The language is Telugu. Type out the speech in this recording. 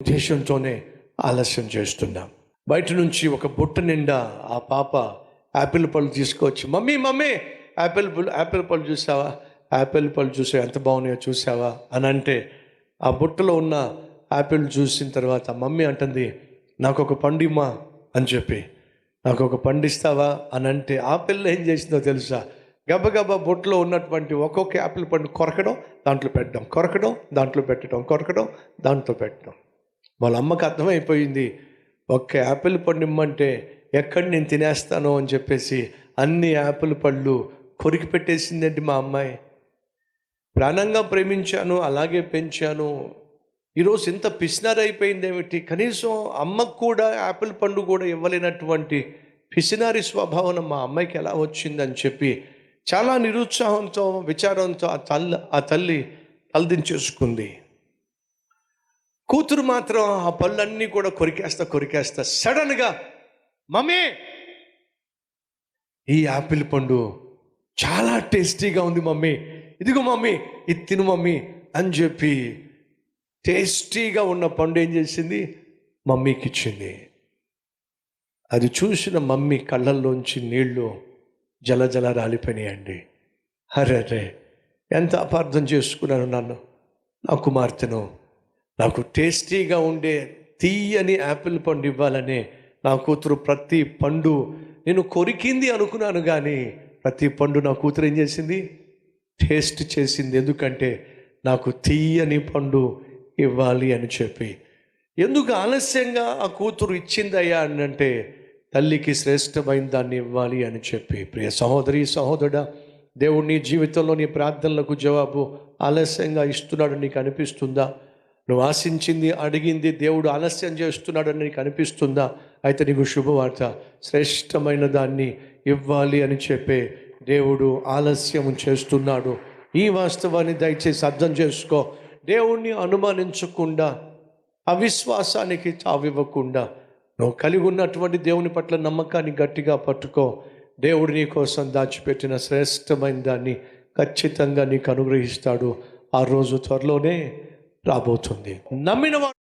ఉద్దేశంతోనే ఆలస్యం చేస్తున్నాం. బయట నుంచి ఒక బుట్ట నిండా ఆ పాప యాపిల్ పళ్ళు తీసుకొచ్చి మమ్మీ మమ్మీ యాపిల్ పళ్ళు యాపిల్ పళ్ళు చూసావా? యాపిల్ పళ్ళు చూసావా? ఎంత బాగున్నాయో చూసావా? అని అంటే ఆ బుట్టలో ఉన్న యాపిల్ చూసిన తర్వాత మమ్మీ అంటుంది నాకు ఒక పండిమ్మా అని చెప్పి నాకు ఒక పండిస్తావా అని అంటే ఆ పిల్ల ఏం చేసిందో తెలుసా? గబగబా బొట్లో ఉన్నటువంటి ఒక్కొక్క యాపిల్ పండు కొరకడం దాంట్లో పెట్టడం కొరకడం దాంట్లో పెట్టడం కొరకడం దాంట్లో పెట్టడం. వాళ్ళ అమ్మకి అర్థమైపోయింది. ఒక్క యాపిల్ పండు ఇమ్మంటే ఎక్కడ నేను తినేస్తాను అని చెప్పేసి అన్ని యాపిల్ పళ్ళు కొరికి పెట్టేసిందండి మా అమ్మాయి. ప్రాణంగా ప్రేమించాను అలాగే పెంచాను. ఈరోజు ఇంత పిసినారైపోయింది ఏమిటి కనీసం అమ్మకు కూడా యాపిల్ పండు కూడా ఇవ్వలేనటువంటి పిసినారి స్వభావం మా అమ్మాయికి ఎలా వచ్చిందని చెప్పి చాలా నిరుత్సాహంతో విచారంతో ఆ తల్లి ఆ తల్లి తలదించేసుకుంది. కూతురు మాత్రం ఆ పళ్ళన్నీ కూడా కొరికేస్తా కొరికేస్తా. సడన్గా మమ్మీ ఈ యాపిల్ పండు చాలా టేస్టీగా ఉంది మమ్మీ. ఇదిగో మమ్మీ ఇది తిను మమ్మీ అని చెప్పి టేస్టీగా ఉన్న పండు ఏం చేసింది? మమ్మీకి ఇచ్చింది. అది చూసిన మమ్మీ కళ్ళల్లోంచి నీళ్ళు జల జల రాలిపోయినాయండి. అరే అరే ఎంత అపార్థం చేసుకున్నాను నన్ను? నా కుమార్తెను నాకు టేస్టీగా ఉండే తీయని యాపిల్ పండు ఇవ్వాలని నా కూతురు ప్రతి పండు నేను కొరికింది అనుకున్నాను కానీ ప్రతి పండు నా కూతురు ఏం చేసింది? టేస్ట్ చేసింది. ఎందుకంటే నాకు తీయని పండు ఇవ్వాలి అని చెప్పి. ఎందుకు ఆలస్యంగా ఆ కూతురు ఇచ్చిందయ్యా అని అంటే తల్లికి శ్రేష్టమైన దాన్ని ఇవ్వాలి అని చెప్పి. ప్రియ సహోదరి సహోదరుడా దేవుడు నీ జీవితంలో నీ ప్రార్థనలకు జవాబు ఆలస్యంగా ఇస్తున్నాడు నీకు అనిపిస్తుందా? నువ్వు ఆశించింది అడిగింది దేవుడు ఆలస్యం చేస్తున్నాడని నీకు అనిపిస్తుందా? అయితే నీకు శుభవార్త శ్రేష్టమైన దాన్ని ఇవ్వాలి అని చెప్పే దేవుడు ఆలస్యం చేస్తున్నాడు. ఈ వాస్తవాన్ని దయచేసి అర్థం చేసుకో. దేవుణ్ణి అనుమానించకుండా అవిశ్వాసానికి తావివ్వకుండా నువ్వు కలిగి ఉన్నటువంటి దేవుని పట్ల నమ్మకాన్ని గట్టిగా పట్టుకో. దేవుడు నీ కోసం దాచిపెట్టిన శ్రేష్టమైన దాన్ని ఖచ్చితంగా నీకు అనుగ్రహిస్తాడు. ఆ రోజు త్వరలోనే రాబోతుంది. నమ్మిన